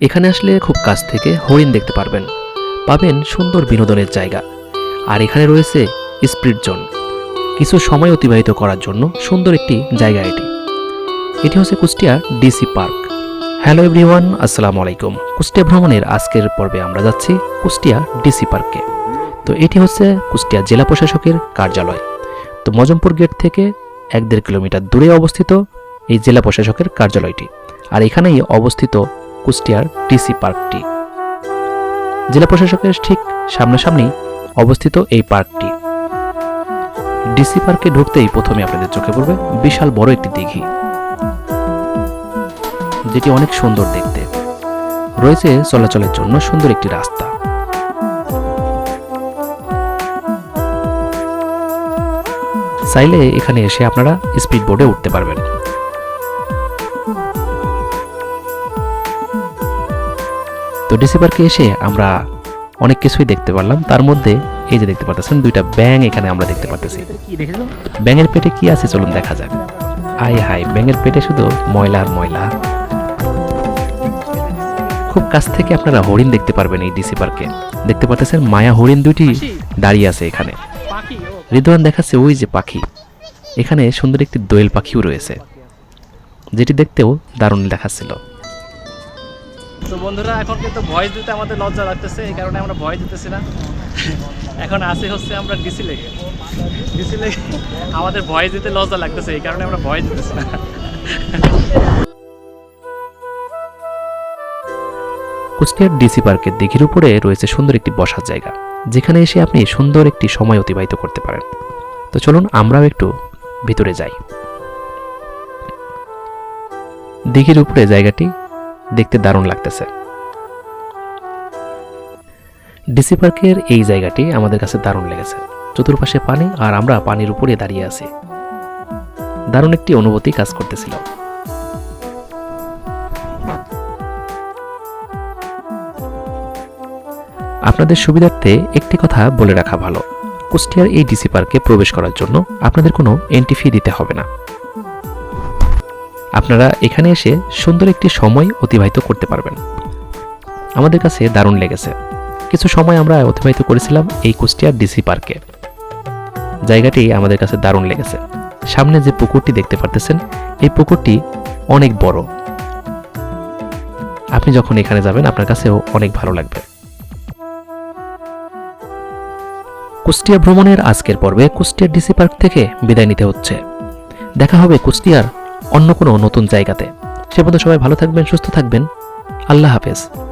এখানে আসলে খুব কাছ থেকে হরিণ দেখতে পারবেন। পাবেন সুন্দর বিনোদনের জায়গা। আর এখানে রয়েছে স্প্রিট জোন। কিছু সময় অতিবাহিত করার জন্য সুন্দর একটি জায়গা এটি। এটি হচ্ছে Kushtia DC park. Hello everyone, আসসালামু আলাইকুম। কুষ্টিয়া ভ্রমণের আজকের পর্বে আমরা যাচ্ছি কুষ্টিয়া ডিসি পার্কে। তো এটি হচ্ছে কুষ্টিয়া জেলা প্রশাসকের কার্যালয়। তো মজমপুর গেট থেকে এক দেড় কিলোমিটার দূরে অবস্থিত এই জেলা প্রশাসকের কার্যালয়টি। আর এখানেই অবস্থিত কুষ্টিয়ার ডিসি পার্কটি। জেলা প্রশাসকের ঠিক সামনাসামনি অবস্থিত এই পার্কটি। ডিসি পার্কে ঢুকতেই প্রথমে আপনাদের চোখে পড়বে বিশাল বড় একটি দিঘি। যেটি অনেক সুন্দর দেখতে। রয়েছে চলাচলের জন্য সুন্দর একটি রাস্তা। চাইলে এখানে এসে আপনারা স্পিড বোর্ডে উঠতে পারবেন। তো ডিসি পার্কে এসে আমরা অনেক কিছুই দেখতে পারলাম। তার মধ্যে এই যে দেখতে পাচ্ছেন দুইটা ব্যাং এখানে আমরা দেখতে পাচ্ছি ব্যাঙের পেটে কি আছে চলুন দেখা যাক। আয় হাই, ব্যাঙের পেটে শুধু ময়লা আর ময়লা। খুব কাছ থেকে আপনারা হরিণ দেখতে পারবেন এই ডিসি পার্কে। দেখতে পাচ্ছেন মায়া হরিণ দুটি দাঁড়িয়ে আছে এখানে। রিদওয়ান দেখাচ্ছে ওই যে পাখি। এখানে সুন্দর একটি দোয়েল পাখিও রয়েছে, যেটি দেখতেও দারুণ দেখাচ্ছিল। তো বন্ধুরা, এখন কিন্তু ভয়েস দিতে আমাদের লজ্জা লাগতেছে, এই কারণে আমরা ভয়েস দিতেছি না। এখন আসে হচ্ছে আমরা ডিসি লেগে। ডিসি লেগে আমাদের ভয়েস দিতে লজ্জা লাগতেছে, এই কারণে আমরা ভয়েস দিতেছি না। কুষ্টিয়ার ডিসি পার্কের দিঘির উপরে রয়েছে সুন্দর একটি বসার জায়গা, যেখানে এসে আপনি সুন্দর একটি সময় অতিবাহিত করতে পারেন। তো চলুন আমরাও একটু ভিতরে যাই। দিঘির উপরে জায়গাটি দেখতে দারুণ লাগতেছে। ডিসি পার্কের এই জায়গাটি আমাদের কাছে দারুণ লেগেছে। চতুর্পাশে পানি আর আমরা পানির উপরে দাঁড়িয়ে আছি। দারুণ একটি অনুভূতি কাজ করতেছিল। আপনাদের সুবিধার্থে একটি কথা বলে রাখা ভালো। কুষ্টিয়ার এই ডিসি পার্কে প্রবেশ করার জন্য আপনাদের কোনো এন্ট্রি ফি দিতে হবে না। আপনারা এখানে এসে সুন্দর একটি সময় অতিবাহিত করতে পারবেন। আমাদের কাছে দারুণ লেগেছে। কিছু সময় আমরা অতিবাহিত করেছিলাম এই কুষ্টিয়ার ডিসি পার্কে। জায়গাটি আমাদের কাছে দারুণ লেগেছে। সামনে যে পুকুরটি দেখতে পারতেছেন, এই পুকুরটি অনেক বড়। আপনি যখন এখানে যাবেন, আপনার কাছেও অনেক ভালো লাগবে। কুষ্টিয়া ভ্রমণের আজকের পর্বে কুষ্টিয়ার ডিসি পার্ক থেকে বিদায় নিতে হচ্ছে। দেখা হবে কুষ্টিয়ার অন্য কোনো নতুন জায়গাতে। সে পর্যন্ত সবাই ভালো থাকবেন সুস্থ থাকবেন। আল্লাহ হাফেজ।